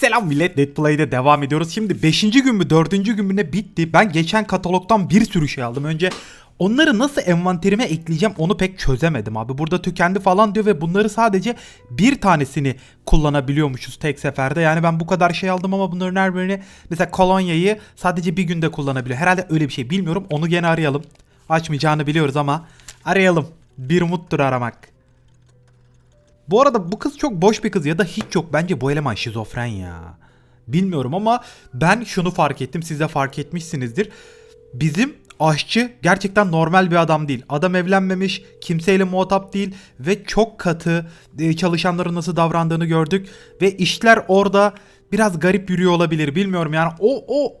Selam millet Deadplay'de devam ediyoruz. Şimdi 5. gün mü 4. gün mü ne bitti. Ben geçen katalogdan bir sürü şey aldım. Önce onları nasıl envanterime ekleyeceğim onu pek çözemedim abi. Burada tükendi falan diyor ve bunları sadece bir tanesini kullanabiliyormuşuz tek seferde. Yani ben bu kadar şey aldım ama bunların her birini mesela kolonyayı sadece bir günde kullanabiliyor. Herhalde öyle bir şey bilmiyorum. Onu gene arayalım. Açmayacağını biliyoruz ama arayalım. Bir umuttur aramak. Bu arada bu kız çok boş bir kız ya da hiç yok. Bence bu eleman şizofren ya. Bilmiyorum ama ben şunu fark ettim. Siz de fark etmişsinizdir. Bizim aşçı gerçekten normal bir adam değil. Adam evlenmemiş, kimseyle muhatap değil ve çok katı e, çalışanların nasıl davrandığını gördük ve işler orada biraz garip yürüyor olabilir. Bilmiyorum yani o o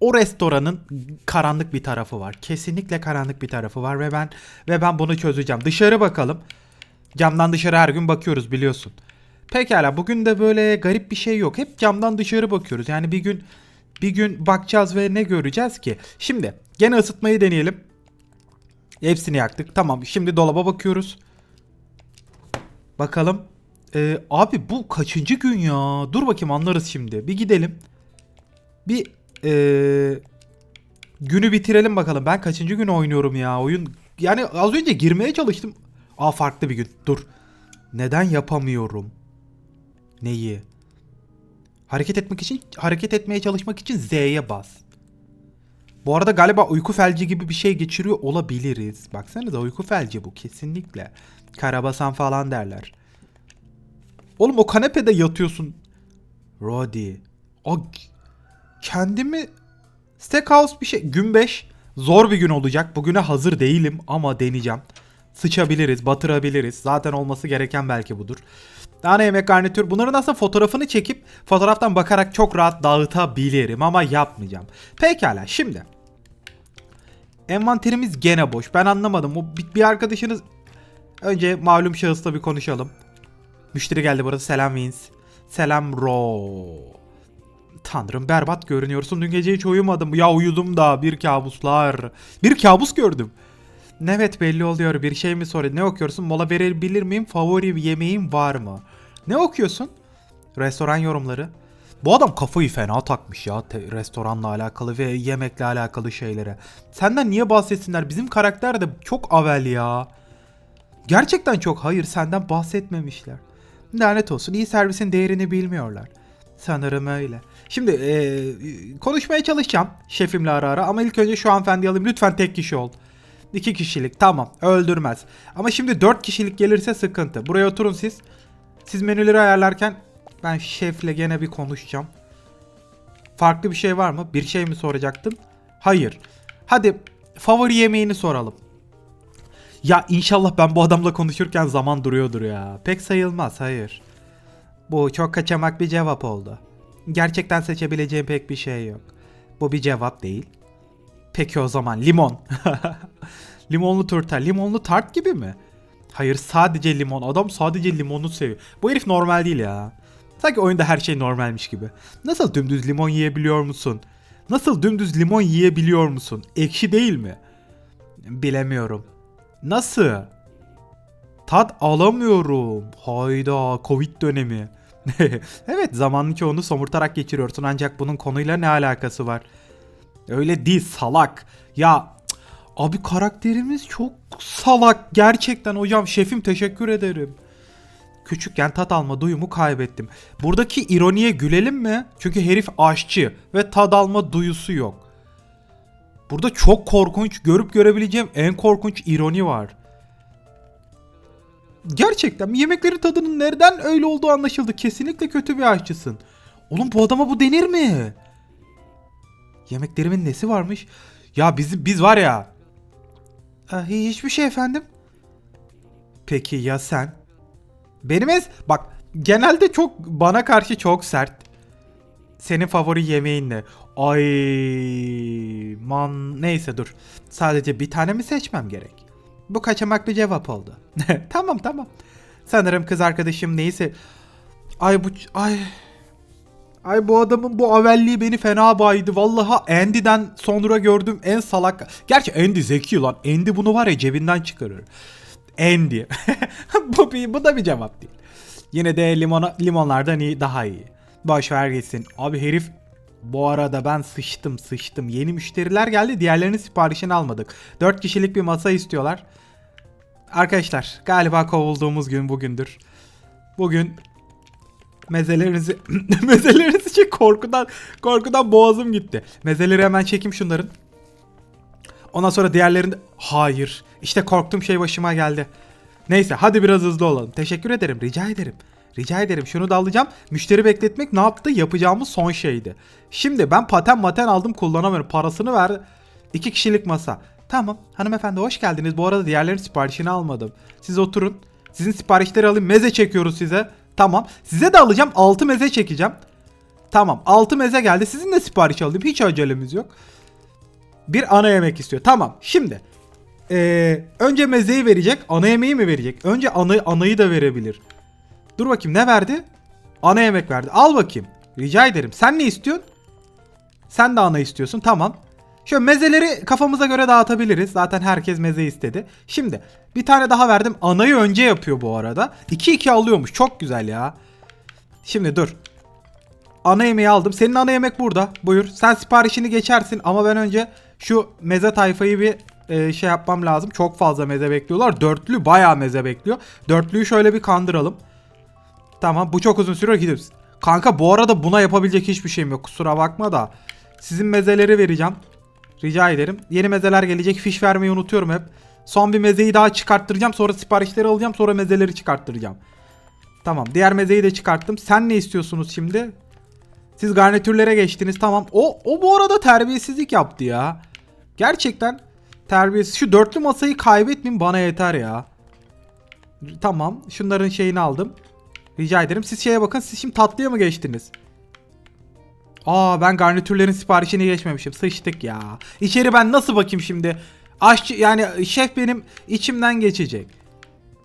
o restoranın karanlık bir tarafı var. Kesinlikle karanlık bir tarafı var ve ben ve ben bunu çözeceğim. Dışarı bakalım. Camdan dışarı her gün bakıyoruz biliyorsun. Pekala bugün de böyle garip bir şey yok. Hep camdan dışarı bakıyoruz. Yani bir gün bir gün bakacağız ve ne göreceğiz ki? Şimdi gene ısıtmayı deneyelim. Hepsini yaktık. Tamam şimdi dolaba bakıyoruz. Bakalım. Ee, abi bu kaçıncı gün ya? Dur bakayım anlarız şimdi. Bir gidelim. Bir ee, günü bitirelim bakalım. Ben kaçıncı gün oynuyorum ya? Oyun yani az önce girmeye çalıştım. Aa farklı bir gün. Dur. Neden yapamıyorum? Neyi? Hareket etmek için hareket etmeye çalışmak için Z'ye bas. Bu arada galiba uyku felci gibi bir şey geçiriyor olabiliriz. Baksanıza uyku felci bu kesinlikle. Karabasan falan derler. Oğlum o kanepede yatıyorsun. Roddy. O kendimi Steakhouse bir şey. Gün 5. Zor bir gün olacak. Bugüne hazır değilim ama deneyeceğim. Sıçabiliriz, batırabiliriz. Zaten olması gereken belki budur. Tane yemek garnitür. Bunların aslında fotoğrafını çekip fotoğraftan bakarak çok rahat dağıtabilirim ama yapmayacağım. Pekala şimdi. Envanterimiz gene boş. Ben anlamadım. O bir- arkadaşınız önce malum şahısla bir konuşalım. Müşteri geldi burada. Selam Vince. Selam Ro. Tanrım berbat görünüyorsun. Dün gece hiç uyumadım. Ya uyudum da bir kabuslar. Bir kabus gördüm. Evet belli oluyor. Bir şey mi soruyor? Ne okuyorsun? Mola verebilir miyim? Favori yemeğin var mı? Ne okuyorsun? Restoran yorumları. Bu adam kafayı fena takmış ya te- restoranla alakalı ve yemekle alakalı şeylere. Senden niye bahsetsinler? Bizim karakter de çok avel ya. Gerçekten çok hayır senden bahsetmemişler. Lanet olsun iyi servisin değerini bilmiyorlar. Sanırım öyle. Şimdi eee, konuşmaya çalışacağım şefimle ara ara ama ilk önce şu hanımefendi alayım. Lütfen tek kişi ol. İki kişilik tamam öldürmez. Ama şimdi dört kişilik gelirse sıkıntı. Buraya oturun siz. Siz menüleri ayarlarken ben şefle gene bir konuşacağım. Farklı bir şey var mı? Bir şey mi soracaktın? Hayır. Hadi favori yemeğini soralım. Ya inşallah ben bu adamla konuşurken zaman duruyordur ya. Pek sayılmaz hayır. Bu çok kaçamak bir cevap oldu. Gerçekten seçebileceğim pek bir şey yok. Bu bir cevap değil. Peki o zaman limon. Limonlu turta. Limonlu tart gibi mi? Hayır sadece limon. Adam sadece limonu seviyor. Bu herif normal değil ya. Sanki oyunda her şey normalmiş gibi. Nasıl dümdüz limon yiyebiliyor musun? Nasıl dümdüz limon yiyebiliyor musun? Ekşi değil mi? Bilemiyorum. Nasıl? Tat alamıyorum. Hayda Covid dönemi. evet zamanın çoğunu somurtarak geçiriyorsun ancak bunun konuyla ne alakası var? Öyle değil salak. Ya abi karakterimiz çok salak. Gerçekten hocam şefim teşekkür ederim. Küçükken tat alma duyumu kaybettim. Buradaki ironiye gülelim mi? Çünkü herif aşçı ve tad alma duyusu yok. Burada çok korkunç, görüp görebileceğim en korkunç ironi var. Gerçekten yemeklerin tadının nereden öyle olduğu anlaşıldı. Kesinlikle kötü bir aşçısın. Oğlum bu adama bu denir mi? Yemeklerimin nesi varmış? Ya biz biz var ya. Ee, hiçbir şey efendim. Peki ya sen? Benim es bak genelde çok bana karşı çok sert. Senin favori yemeğin ne? Ay man neyse dur. Sadece bir tane mi seçmem gerek? Bu kaçamak bir cevap oldu. tamam tamam. Sanırım kız arkadaşım neyse. Ay bu ay Ay bu adamın bu avelliği beni fena baydı. Vallahi Andy'den sonra gördüm en salak. Gerçi Andy zeki lan. Andy bunu var ya cebinden çıkarır. Andy. bu, bir, bu da bir cevap değil. Yine de limona, limonlardan iyi, daha iyi. Boş ver gitsin. Abi herif bu arada ben sıçtım sıçtım. Yeni müşteriler geldi. Diğerlerinin siparişini almadık. 4 kişilik bir masa istiyorlar. Arkadaşlar galiba kovulduğumuz gün bugündür. Bugün mezelerinizi mezeleriniz için korkudan korkudan boğazım gitti. Mezeleri hemen çekeyim şunların. Ondan sonra diğerlerinde hayır. İşte korktuğum şey başıma geldi. Neyse hadi biraz hızlı olalım. Teşekkür ederim. Rica ederim. Rica ederim. Şunu da alacağım. Müşteri bekletmek ne yaptı? Yapacağımız son şeydi. Şimdi ben paten maten aldım kullanamıyorum. Parasını ver. İki kişilik masa. Tamam. Hanımefendi hoş geldiniz. Bu arada diğerlerinin siparişini almadım. Siz oturun. Sizin siparişleri alayım. Meze çekiyoruz size. Tamam. Size de alacağım. 6 meze çekeceğim. Tamam. 6 meze geldi. Sizin de sipariş alayım. Hiç acelemiz yok. Bir ana yemek istiyor. Tamam. Şimdi ee, önce mezeyi verecek. Ana yemeği mi verecek? Önce ana, anayı da verebilir. Dur bakayım ne verdi? Ana yemek verdi. Al bakayım. Rica ederim. Sen ne istiyorsun? Sen de ana istiyorsun. Tamam. Şöyle mezeleri kafamıza göre dağıtabiliriz. Zaten herkes meze istedi. Şimdi bir tane daha verdim. Anayı önce yapıyor bu arada. 2-2 alıyormuş. Çok güzel ya. Şimdi dur. Ana yemeği aldım. Senin ana yemek burada. Buyur. Sen siparişini geçersin ama ben önce şu meze tayfayı bir e, şey yapmam lazım. Çok fazla meze bekliyorlar. Dörtlü bayağı meze bekliyor. Dörtlüyü şöyle bir kandıralım. Tamam bu çok uzun sürüyor gidiyoruz. Kanka bu arada buna yapabilecek hiçbir şeyim yok. Kusura bakma da. Sizin mezeleri vereceğim. Rica ederim. Yeni mezeler gelecek. Fiş vermeyi unutuyorum hep. Son bir mezeyi daha çıkarttıracağım. Sonra siparişleri alacağım. Sonra mezeleri çıkarttıracağım. Tamam. Diğer mezeyi de çıkarttım. Sen ne istiyorsunuz şimdi? Siz garnitürlere geçtiniz. Tamam. O, o bu arada terbiyesizlik yaptı ya. Gerçekten terbiyesiz. Şu dörtlü masayı kaybetmeyin bana yeter ya. Tamam. Şunların şeyini aldım. Rica ederim. Siz şeye bakın. Siz şimdi tatlıya mı geçtiniz? Aa ben garnitürlerin siparişini geçmemişim. Sıçtık ya. İçeri ben nasıl bakayım şimdi? Aşçı yani şef benim içimden geçecek.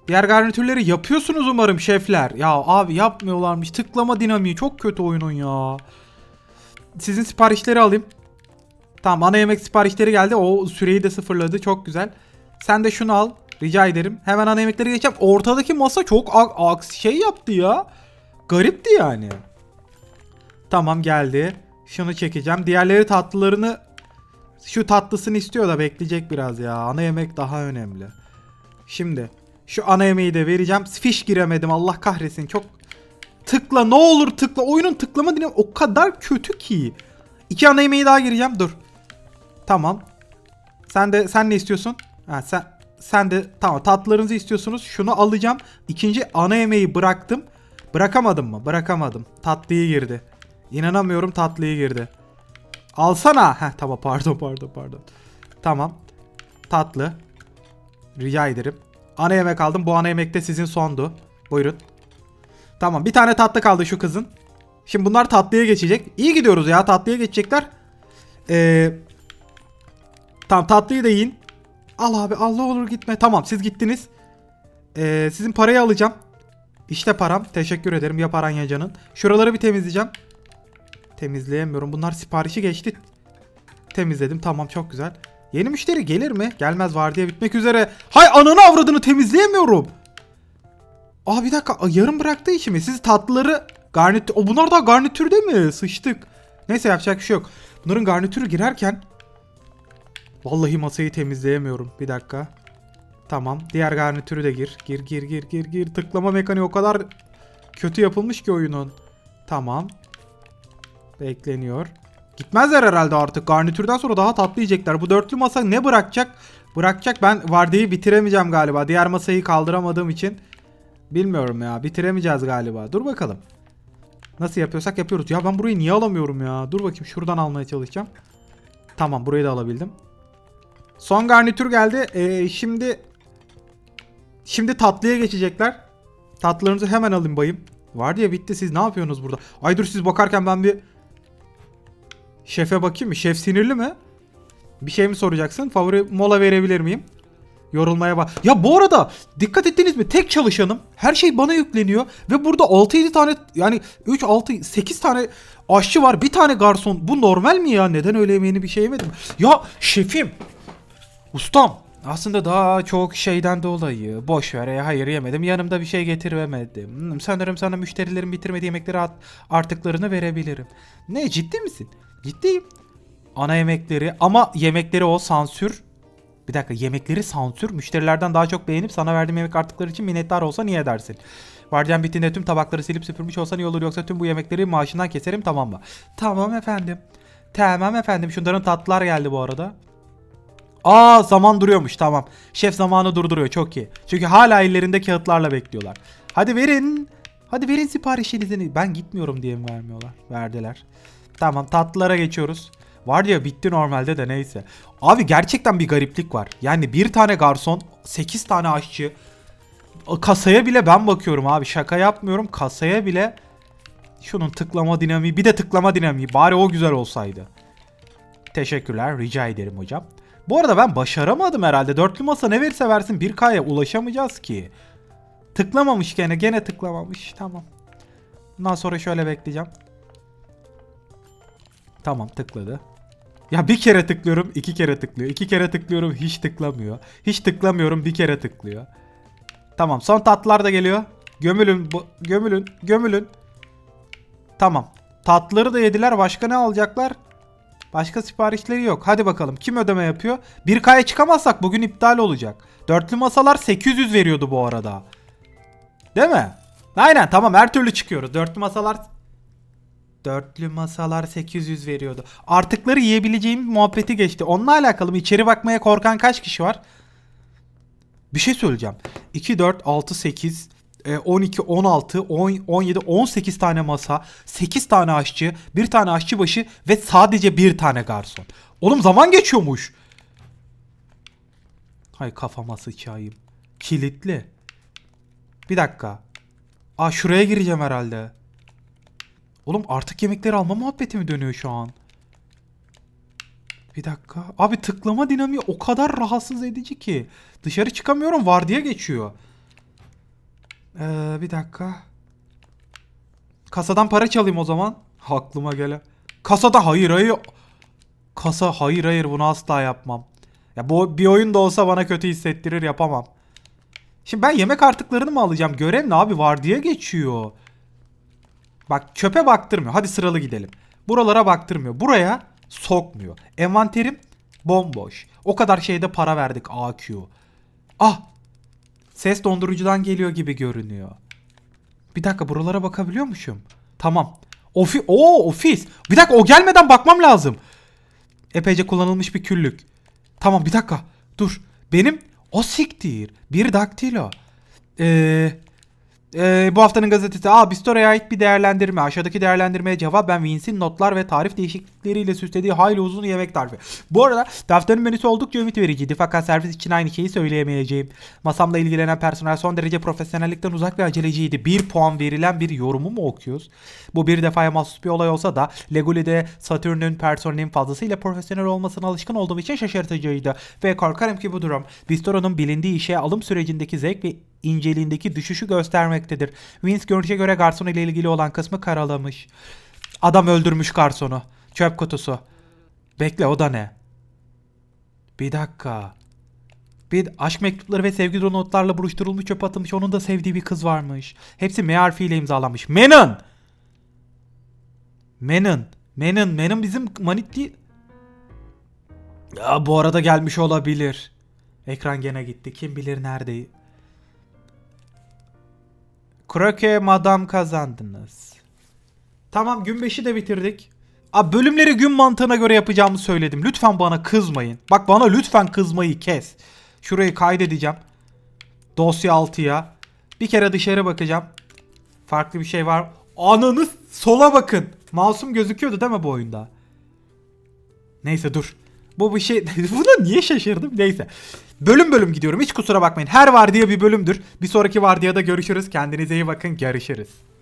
Diğer garnitürleri yapıyorsunuz umarım şefler. Ya abi yapmıyorlarmış. Tıklama dinamiği çok kötü oyunun ya. Sizin siparişleri alayım. Tamam ana yemek siparişleri geldi. O süreyi de sıfırladı. Çok güzel. Sen de şunu al. Rica ederim. Hemen ana yemekleri geçeceğim. Ortadaki masa çok aks şey yaptı ya. Garipti yani. Tamam geldi. Şunu çekeceğim. Diğerleri tatlılarını şu tatlısını istiyor da bekleyecek biraz ya. Ana yemek daha önemli. Şimdi şu ana yemeği de vereceğim. Fiş giremedim Allah kahretsin. Çok tıkla ne olur tıkla. Oyunun tıklama dinamiği o kadar kötü ki. İki ana yemeği daha gireceğim. Dur. Tamam. Sen de sen ne istiyorsun? Ha, sen sen de tamam tatlılarınızı istiyorsunuz. Şunu alacağım. İkinci ana yemeği bıraktım. Bırakamadım mı? Bırakamadım. Tatlıyı girdi. İnanamıyorum tatlıyı girdi. Alsana. Heh tamam pardon pardon pardon. Tamam. Tatlı. Rica ederim. Ana yemek aldım. Bu ana yemek de sizin sondu. Buyurun. Tamam bir tane tatlı kaldı şu kızın. Şimdi bunlar tatlıya geçecek. İyi gidiyoruz ya tatlıya geçecekler. Ee, tamam tatlıyı da yiyin. Al abi Allah olur gitme. Tamam siz gittiniz. Ee, sizin parayı alacağım. İşte param. Teşekkür ederim ya paran ya canın. Şuraları bir temizleyeceğim. Temizleyemiyorum. Bunlar siparişi geçti. Temizledim. Tamam çok güzel. Yeni müşteri gelir mi? Gelmez var diye bitmek üzere. Hay ananı avradını temizleyemiyorum. Aa bir dakika yarım bıraktı işimi. Siz tatlıları garnitür... O bunlar da garnitürde mi? Sıçtık. Neyse yapacak bir şey yok. Bunların garnitürü girerken... Vallahi masayı temizleyemiyorum. Bir dakika. Tamam. Diğer garnitürü de gir. Gir gir gir gir gir. Tıklama mekaniği o kadar kötü yapılmış ki oyunun. Tamam. Bekleniyor. Gitmezler herhalde artık. Garnitürden sonra daha tatlı yiyecekler. Bu dörtlü masa ne bırakacak? Bırakacak. Ben vardiyi bitiremeyeceğim galiba. Diğer masayı kaldıramadığım için. Bilmiyorum ya. Bitiremeyeceğiz galiba. Dur bakalım. Nasıl yapıyorsak yapıyoruz. Ya ben burayı niye alamıyorum ya? Dur bakayım şuradan almaya çalışacağım. Tamam burayı da alabildim. Son garnitür geldi. Ee, şimdi şimdi tatlıya geçecekler. Tatlılarınızı hemen alayım bayım. Var bitti siz ne yapıyorsunuz burada? Ay dur siz bakarken ben bir şefe bakayım mı? Şef sinirli mi? Bir şey mi soracaksın? Favori mola verebilir miyim? Yorulmaya bak. Ya bu arada dikkat ettiniz mi? Tek çalışanım. Her şey bana yükleniyor. Ve burada 6-7 tane yani 3, 6, 8 tane aşçı var. Bir tane garson. Bu normal mi ya? Neden öğle yemeğini bir şey yemedim? Ya şefim. Ustam. Aslında daha çok şeyden dolayı. Boş ver ya hayır yemedim. Yanımda bir şey getiremedim. Hmm, Sanırım sana müşterilerin bitirmediği yemekleri artıklarını verebilirim. Ne ciddi misin? Ciddiyim. Ana yemekleri ama yemekleri o sansür. Bir dakika yemekleri sansür. Müşterilerden daha çok beğenip sana verdiğim yemek artıkları için minnettar olsa niye dersin? Vardiyan bittiğinde tüm tabakları silip süpürmüş olsan iyi olur yoksa tüm bu yemekleri maaşından keserim tamam mı? Tamam efendim. Tamam efendim. Şunların tatlılar geldi bu arada. Aa zaman duruyormuş tamam. Şef zamanı durduruyor çok iyi. Çünkü hala ellerinde kağıtlarla bekliyorlar. Hadi verin. Hadi verin siparişinizi. Ben gitmiyorum diye mi vermiyorlar? Verdiler. Tamam tatlılara geçiyoruz. Var ya bitti normalde de neyse. Abi gerçekten bir gariplik var. Yani bir tane garson, 8 tane aşçı. Kasaya bile ben bakıyorum abi. Şaka yapmıyorum. Kasaya bile şunun tıklama dinamiği bir de tıklama dinamiği. Bari o güzel olsaydı. Teşekkürler. Rica ederim hocam. Bu arada ben başaramadım herhalde. Dörtlü masa ne verirse versin 1K'ya ulaşamayacağız ki. Tıklamamış gene. Gene tıklamamış. Tamam. Bundan sonra şöyle bekleyeceğim. Tamam tıkladı. Ya bir kere tıklıyorum, iki kere tıklıyor. iki kere tıklıyorum, hiç tıklamıyor. Hiç tıklamıyorum, bir kere tıklıyor. Tamam, son tatlılar da geliyor. Gömülün, bu, gömülün, gömülün. Tamam. Tatlıları da yediler. Başka ne alacaklar? Başka siparişleri yok. Hadi bakalım. Kim ödeme yapıyor? 1K'ya çıkamazsak bugün iptal olacak. Dörtlü masalar 800 veriyordu bu arada. Değil mi? Aynen tamam her türlü çıkıyoruz. Dörtlü masalar Dörtlü masalar 800 veriyordu. Artıkları yiyebileceğim muhabbeti geçti. Onunla alakalı mı? İçeri bakmaya korkan kaç kişi var? Bir şey söyleyeceğim. 2, 4, 6, 8, e, 12, 16, 10, 17, 18 tane masa, 8 tane aşçı, bir tane aşçı başı ve sadece bir tane garson. Oğlum zaman geçiyormuş. Hay kafama sıçayım. Kilitli. Bir dakika. Aa şuraya gireceğim herhalde. Oğlum artık yemekleri alma muhabbeti mi dönüyor şu an? Bir dakika. Abi tıklama dinamiği o kadar rahatsız edici ki. Dışarı çıkamıyorum vardiya geçiyor. Ee, bir dakika. Kasadan para çalayım o zaman. Aklıma gele. Kasada hayır hayır. Kasa hayır hayır bunu asla yapmam. Ya bu bir oyun da olsa bana kötü hissettirir yapamam. Şimdi ben yemek artıklarını mı alacağım? Görev ne abi? Vardiya geçiyor. Bak çöpe baktırmıyor. Hadi sıralı gidelim. Buralara baktırmıyor. Buraya sokmuyor. Envanterim bomboş. O kadar şeyde para verdik AQ. Ah! Ses dondurucudan geliyor gibi görünüyor. Bir dakika buralara bakabiliyormuşum. Tamam. Ofi Oo ofis. Bir dakika o gelmeden bakmam lazım. Epeyce kullanılmış bir küllük. Tamam bir dakika. Dur. Benim o siktir. Bir daktilo. Eee ee, bu haftanın gazetesi Aa Bistore'ye ait bir değerlendirme. Aşağıdaki değerlendirmeye cevap ben Vince'in notlar ve tarif değişiklikleriyle süslediği hayli uzun yemek tarifi. Bu arada haftanın menüsü oldukça ümit vericiydi fakat servis için aynı şeyi söyleyemeyeceğim. Masamla ilgilenen personel son derece profesyonellikten uzak ve aceleciydi. Bir puan verilen bir yorumu mu okuyoruz? Bu bir defaya mahsus bir olay olsa da Legole'de Saturn'un personelin fazlasıyla profesyonel olmasına alışkın olduğum için şaşırtıcıydı. Ve korkarım ki bu durum Bistoro'nun bilindiği işe alım sürecindeki zevk ve inceliğindeki düşüşü göstermektedir. Vince görünüşe göre garson ile ilgili olan kısmı karalamış. Adam öldürmüş garsonu. Çöp kutusu. Bekle o da ne? Bir dakika. Bir aşk mektupları ve sevgi dolu notlarla buruşturulmuş çöp atılmış onun da sevdiği bir kız varmış. Hepsi M harfiyle imzalanmış. Menon! Menon. Menon. Menon bizim manit değil. Ya bu arada gelmiş olabilir. Ekran gene gitti. Kim bilir nerede. Kroke madam kazandınız. Tamam gün 5'i de bitirdik. Abi bölümleri gün mantığına göre yapacağımı söyledim. Lütfen bana kızmayın. Bak bana lütfen kızmayı kes. Şurayı kaydedeceğim. Dosya 6'ya. Bir kere dışarı bakacağım. Farklı bir şey var. Ananız sola bakın. Masum gözüküyordu değil mi bu oyunda? Neyse dur. Bu bir şey... Buna niye şaşırdım? Neyse. Bölüm bölüm gidiyorum. Hiç kusura bakmayın. Her vardiya bir bölümdür. Bir sonraki vardiyada görüşürüz. Kendinize iyi bakın. Görüşürüz.